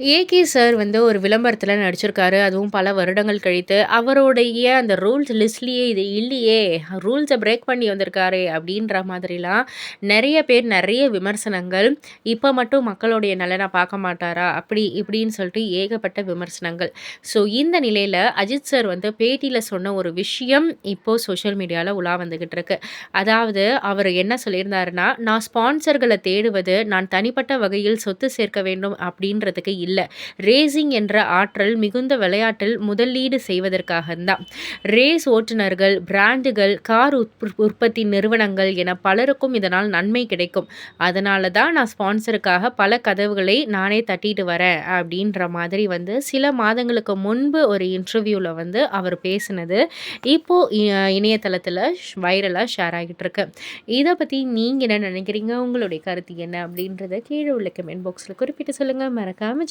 AK sir வந்து ஒரு விளம்பரத்தில் நடிச்சிருக்காரு. அதுவும் பல வருடங்கள் கழித்து. அவருடைய அந்த ரூல்ஸ் லிஸ்ட்லேயே இது இல்லையே! ரூல்ஸை பிரேக் பண்ணி வந்திருக்காரே! அப்படின்ற மாதிரிலாம் நிறைய பேர் நிறைய விமர்சனங்கள். இப்போ மட்டும் மக்களுடைய நலனை பார்க்க மாட்டாரா? அப்படி இப்படின்னு சொல்லிட்டு ஏகப்பட்ட விமர்சனங்கள். ஸோ இந்த நிலையில் அஜித் சார் வந்து பேட்டியில் சொன்ன ஒரு விஷயம் இப்போது சோஷியல் மீடியாவில் உலா வந்துக்கிட்டு இருக்கு. அதாவது அவர் என்ன சொல்லியிருந்தாருன்னா, "நான் ஸ்பான்சர்களை தேடுவது நான் தனிப்பட்ட வகையில் சொத்து சேர்க்க வேண்டும் அப்படின்றதுக்கு இல்லை ரேசிங் என்ற ஆற்றல் மிகுந்த விளையாட்டில் முதலீடு செய்வதற்காக தான். ரேஸ் ஓட்டுநர்கள், பிராண்டுகள், கார் உற்பத்தி நிறுவனங்கள் என பலருக்கும் இதனால் நன்மை கிடைக்கும். அதனால தான் நான் ஸ்பான்சருக்காக பல கதவுகளை நானே தட்டிட்டு வரேன். அப்படின்ற மாதிரி வந்து சில மாதங்களுக்கு முன்பு ஒரு இன்டர்வியூவில் வந்து அவர் பேசினது இப்போ இணையதளத்தில் வைரலாக ஷேர் ஆகிட்டு இருக்கு. இதை பற்றி நீங்கள் என்ன நினைக்கிறீங்க? உங்களுடைய கருத்து என்ன? அப்படின்றத கீழே உள்ள கமெண்ட் பாக்ஸில் குறிப்பிட்டு சொல்லுங்கள். மறக்காமல்